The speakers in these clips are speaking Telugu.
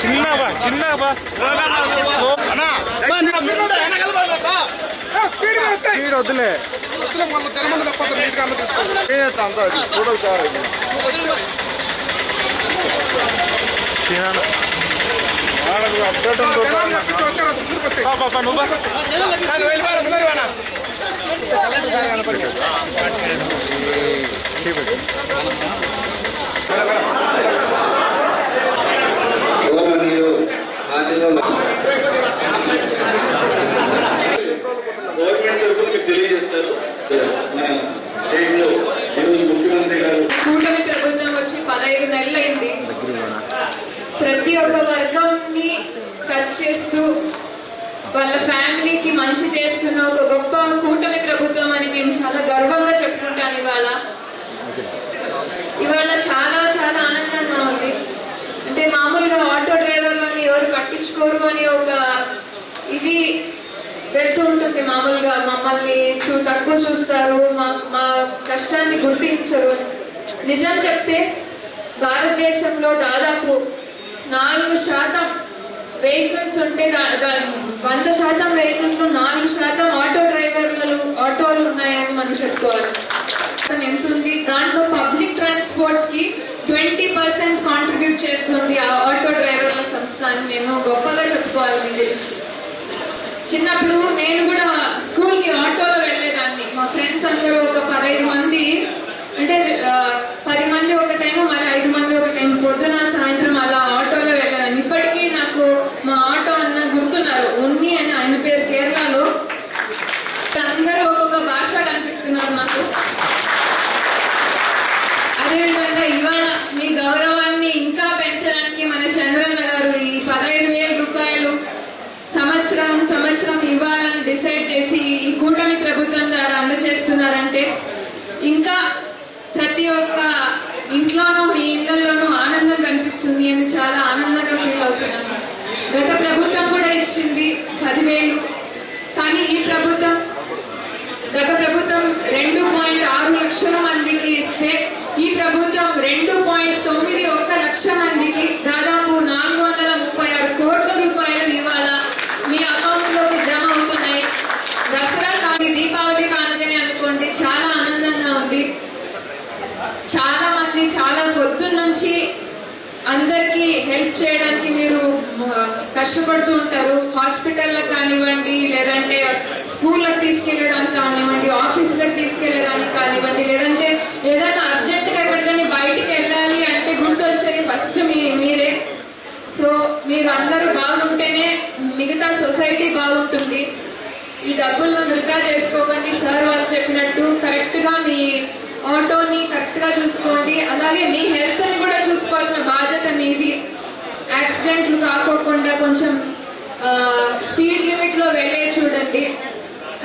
చిన్నబా చిన్నబా స్పీడ్ వద్దులే తినాను అప్డేట్ నువ్వు గౌరవనీయులు ఆదిలో గవర్నమెంట్ తరఫున మీకు తెలియజేస్తారు మన స్టేట్లో ఈరోజు ముఖ్యమంత్రి గారు కూటమి ప్రభుత్వం వచ్చి పదహైదు నెలలైంది ప్రతి ఒక్క వర్గంని టచ్ చేస్తూ వాళ్ళ ఫ్యామిలీకి మంచి చేస్తున్న ఒక గొప్ప కూటమి ప్రభుత్వం అని నేను చాలా గర్వంగా చెప్పుకుంటాను ఇవాళ. ఇవాళ చాలా చాలా ఆనందంగా ఉంది. అంటే మామూలుగా ఆటో డ్రైవర్ వాళ్ళని ఎవరు పట్టించుకోరు అని ఒక ఇది వెళ్తూ ఉంటుంది మామూలుగా. మమ్మల్ని చూ తక్కువ చూస్తారు మా మా కష్టాన్ని గుర్తించరు. అని. నిజం చెప్తే భారతదేశంలో దాదాపు నాలుగు శాతం వెహికల్స్ ఉంటే వంద శాతం వెహికల్స్లో నాలుగు శాతం ఆటో డ్రైవర్లు ఆటోలు ఉన్నాయని మనం చెప్పుకోవాలి. ఎంత ఉంది? దాంట్లో పబ్లిక్ ట్రాన్స్పోర్ట్కి ట్వంటీ పర్సెంట్ కాంట్రిబ్యూట్ చేస్తుంది ఆ ఆటో డ్రైవర్ల సంస్థ అని మేము గొప్పగా చెప్పుకోవాలి మీ గురించి. చిన్నప్పుడు నేను కూడా స్కూల్కి ఆటోలో వెళ్ళేదాన్ని. మా ఫ్రెండ్స్ అందరూ ఒక పదహైదు మంది అంటే పది మంది ఒక టైం మరి ఐదు మంది ఒక టైం పొద్దున సాయంత్రం అలా ఆటోలో వెళ్ళేదాన్ని ఇప్పటికీ నాకు మా ఆటో అన్న గుర్తున్నారు ఉన్ని అని ఆయన పేరు కేరళలో అందరూ ఒక్కొక్క భాష ఇచ్చారు మాకు అదేవిధంగా ఇవాళ మీ గౌరవాన్ని ఇంకా పెంచడానికి మన చంద్రన్న గారు ఈ పదహైదు వేల రూపాయలు సంవత్సరం సంవత్సరం ఇవ్వాలని డిసైడ్ చేసి ఈ కూటమి ప్రభుత్వం ద్వారా అందజేస్తున్నారంటే ఇంకా ప్రతి ఒక్క ఇంట్లోనూ మీ ఇళ్ళలోనూ ఆనందం కనిపిస్తుంది అని చాలా ఆనందంగా ఫీల్ అవుతున్నాను. గత ప్రభుత్వం కూడా ఇచ్చింది పదివేలు. కానీ ఈ ప్రభుత్వం గత ప్రభుత్వం రెండు పాయింట్ ఆరు లక్షల మందికి ఇస్తే ఈ ప్రభుత్వం రెండు పాయింట్ తొమ్మిది ఒక్క లక్ష మందికి దాదాపు నాలుగు వందల ముప్పై ఆరు కోట్ల రూపాయలు ఇవాళ మీ అకౌంట్లోకి జమ అవుతున్నాయి. దసరా కానీ దీపావళి కానదని అనుకోండి చాలా ఆనందంగా ఉంది. చాలా మంది చాలా పొద్దున్న నుంచి అందరికీ హెల్ప్ చేయడానికి మీరు కష్టపడుతూ ఉంటారు. హాస్పిటల్లకు కానివ్వండి లేదంటే స్కూళ్ళకి తీసుకెళ్ళేదానికి కానివ్వండి ఆఫీసులకు తీసుకెళ్ళేదానికి కానివ్వండి లేదంటే ఏదైనా అర్జెంట్గా ఎక్కడికైనా బయటికి వెళ్ళాలి అంటే గుర్తొచ్చేది ఫస్ట్ మీ మీరే. సో మీరు అందరూ బాగుంటేనే మిగతా సొసైటీ బాగుంటుంది. ఈ డబ్బులను వృధా చేసుకోకండి. సార్ వాళ్ళు చెప్పినట్టు కరెక్ట్గా మీ ఆటోని కరెక్ట్గా చూసుకోండి. అలాగే మీ హెల్త్ని కూడా చూసుకోవాల్సిన బాధ్యత మీది. యాక్సిడెంట్లు కాకోకుండా కొంచెం స్పీడ్ లిమిట్లో వెళ్ళే చూడండి.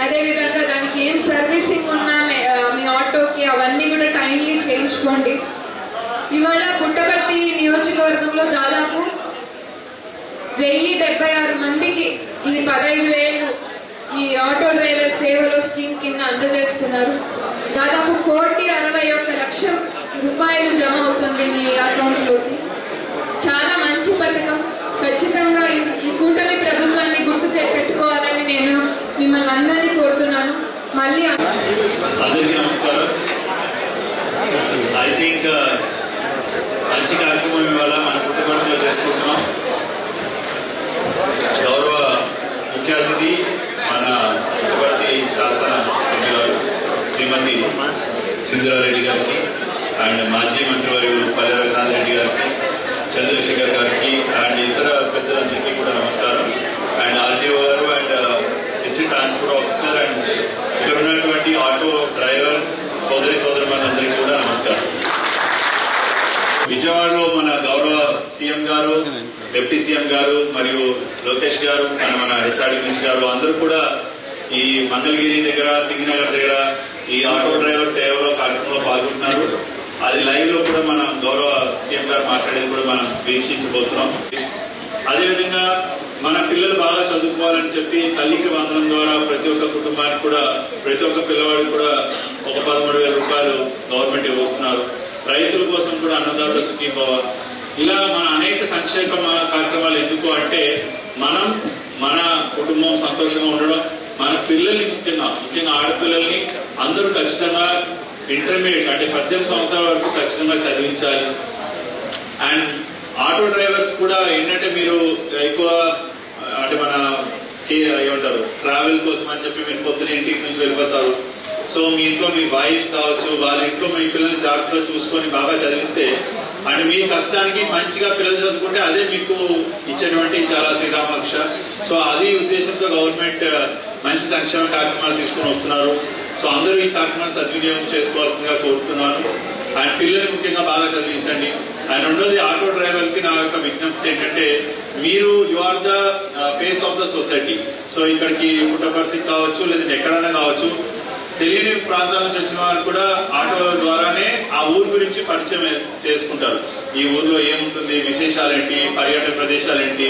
అదేవిధంగా దానికి ఏం సర్వీసింగ్ ఉన్నా మీ- మీ ఆటోకి అవన్నీ కూడా టైమ్లీ చేయించుకోండి. ఇవాళ పుట్టపర్తి నియోజకవర్గంలో దాదాపు వెయ్యి డెబ్బై ఆరు మందికి ఈ పదహైదు వేలు ఈ ఆటో డ్రైవర్ సేవలు స్కీమ్ కింద అందజేస్తున్నారు. దాదాపు కోటి అరవై ఒక్క లక్షం రూపాయలు జమ అవుతుంది మీ అకౌంట్లోకి. చాలా మంచి పథకం. ఖచ్చితంగా ఈ- కూటమి ప్రభుత్వాన్ని గుర్తు చే- పెట్టుకోవాలని నేను మిమ్మల్ని అందరినీ కోరుతున్నాను. మళ్ళీ అందరికీ నమస్కారం. ఐ థింక్ uh, మంచి కార్యక్రమం ఇవాళ మన పుట్టపర్తిలో చేసుకుంటున్నాం. గౌరవ ముఖ్య అతిథి మన పుట్టుబడి శాసన సభ్యురాలు శ్రీమతి సింధురారెడ్డి గారికి అండ్ మాజీ మంత్రివర్యులు పల్లె రఘునాథ్ రెడ్డి చంద్రశేఖర్ గారికి అండ్ ఇతర పెద్దలందరికీ కూడా నమస్కారం. అండ్ ఆర్టీఓ గారు and uh, district transport officer and ఇక్కడ ఉన్నటువంటి ఆటో డ్రైవర్స్ సోదరి సోదరులందరికీ కూడా నమస్కారం. విజయవాడలో మన గౌరవ సీఎం గారు డిప్యూటీ సీఎం గారు మరియు లోకేష్ గారు మన మన హెచ్ఆర్డి మినిస్టర్ గారు అందరూ కూడా ఈ మంగళగిరి దగ్గర సింగనగర్ దగ్గర ఈ ఆటో డ్రైవర్ సేవలో కార్యక్రమంలో పాల్గొంటున్నారు. అది లైవ్లో కూడా మన గౌరవ సీఎం గారు మాట్లాడేది కూడా మనం వీక్షించబోతున్నాం. అదేవిధంగా మన పిల్లలు బాగా చదువుకోవాలని చెప్పి తల్లికి వందనం ద్వారా ప్రతి ఒక్క కుటుంబానికి కూడా ప్రతి ఒక్క పిల్లవాడికి కూడా ఒక పదమూడు వేల రూపాయలు గవర్నమెంట్ ఇవ్వస్తున్నారు. రైతుల కోసం కూడా అన్నదాత సుఖీభవ. ఇలా మన అనేక సంక్షేమ కార్యక్రమాలు ఎందుకు అంటే మనం మన కుటుంబం సంతోషంగా ఉండడం మన పిల్లల్ని ముఖ్యంగా ముఖ్యంగా ఆడపిల్లల్ని అందరూ ఖచ్చితంగా ఇంటర్మీడియట్ అంటే పద్దెనిమిది సంవత్సరాల వరకు ఖచ్చితంగా చదివించాలి. అండ్ ఆటో డ్రైవర్స్ కూడా ఏంటంటే మీరు ఎక్కువ అంటే మన ఏమంటారు ట్రావెల్ కోసం అని చెప్పి మీరు పొద్దున ఇంటికి నుంచి వెళ్ళిపోతారు. సో మీ ఇంట్లో మీ వైఫ్ కావచ్చు వాళ్ళ ఇంట్లో మీ పిల్లల్ని జాగ్రత్తగా చూసుకొని బాగా చదివిస్తే అంటే మీ కష్టానికి మంచిగా పిల్లలు చదువుకుంటే అదే మీకు ఇచ్చేటువంటి చాలా శ్రీరామరక్ష సో అది ఉద్దేశంతో గవర్నమెంట్ మంచి సంక్షేమ కార్యక్రమాలు తీసుకొని వస్తున్నారు. సో అందరూ ఈ కార్యక్రమాలు సద్వినియోగం చేసుకోవాల్సిందిగా కోరుతున్నాను. అండ్ పిల్లల్ని ముఖ్యంగా బాగా చదివించండి. అండ్ రెండోది ఆటో డ్రైవర్కి నా యొక్క విజ్ఞప్తి ఏంటంటే మీరు you are the face of the society so ఇక్కడికి పుట్టపర్తికి కావచ్చు లేదంటే ఎక్కడైనా కావచ్చు తెలియని ప్రాంతాల నుంచి వచ్చిన వారు కూడా ఆటో ద్వారానే ఆ ఊరు గురించి పరిచయం చేసుకుంటారు. ఈ ఊర్లో ఏముంటుంది విశేషాలు ఏంటి పర్యాటక ప్రదేశాలు ఏంటి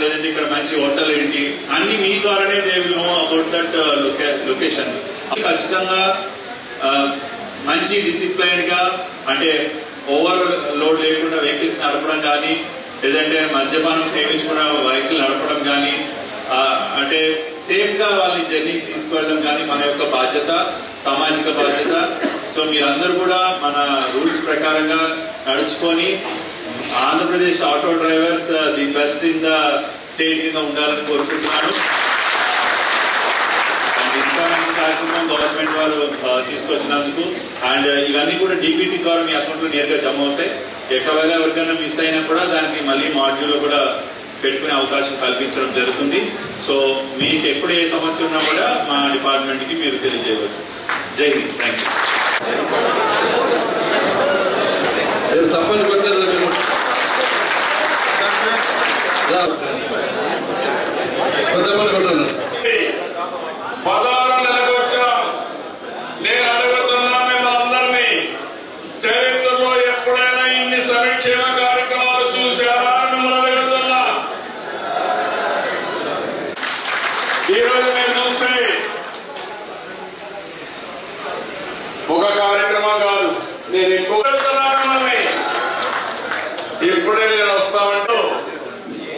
లేదంటే ఇక్కడ మంచి హోటల్ ఏంటి అన్ని మీ ద్వారానే they will know about that location ఖచ్చితంగా uh, మంచి డిసిప్లైన్గా అంటే ఓవర్ లోడ్ లేకుండా వెహికల్స్ నడపడం కానీ లేదంటే మద్యపానం సేవించుకున్న వెహికల్ నడపడం కానీ అంటే సేఫ్గా వాళ్ళని జర్నీ తీసుకువెళ్ళడం కానీ మన యొక్క బాధ్యత సామాజిక బాధ్యత. సో మీరందరూ కూడా మన రూల్స్ ప్రకారంగా నడుచుకొని Andhra Pradesh auto drivers the best in the state కింద ఉండాలని కోరుకుంటున్నాను. కార్యక్రమం గవర్నమెంట్ వారు తీసుకొచ్చినందుకు. అండ్ ఇవన్నీ కూడా డీబీటీ ద్వారా మీ అకౌంట్లో నేరుగా జమ అవుతాయి. ఎక్కడైనా ఎవరికైనా మిస్ అయినా కూడా దానికి మళ్ళీ మాడ్యూల్ కూడా పెట్టుకునే అవకాశం కల్పించడం జరుగుతుంది. సో మీకు ఎప్పుడు ఏ సమస్య ఉన్నా కూడా మా డిపార్ట్మెంట్కి మీరు తెలియజేయవచ్చు. జై హింద్. థ్యాంక్ యూ తప్పని ఈరోజు మీరు చూస్తే ఒక కార్యక్రమం కాదు. నేను ఎక్కువ అడుగుతున్నా మిమ్మల్ని ఇప్పుడే నేను వస్తామంటూ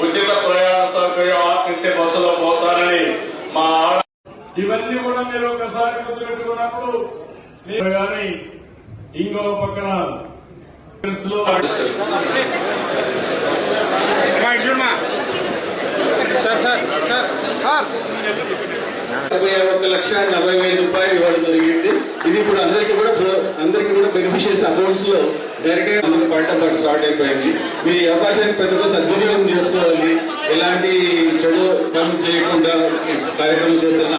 ఉచిత ప్రయాణ సౌకర్యం ఆర్టీసీ బస్సులో పోతానని మా ఆడ ఇవన్నీ కూడా మీరు ఒకసారి గుర్తుపెట్టుకున్నప్పుడు మీరు కానీ ఇంకో పక్కన లో నలభై ఒక లక్ష నలభై వేల రూపాయలు ఇవ్వడం జరిగింది. ఇది ఇప్పుడు అందరికీ కూడా అందరికీ కూడా బెనిఫిషియర్స్ అకౌంట్స్లో డైరెక్ట్గా అందరికి పంట పాటు స్టార్ట్ అయిపోయింది. మీరు ఈ అవకాశాన్ని ప్రతి ఒక్క సద్వినియోగం చేసుకోవాలి. ఎలాంటి చెడు పనులు చేయకుండా కార్యక్రమం చేస్తున్నారు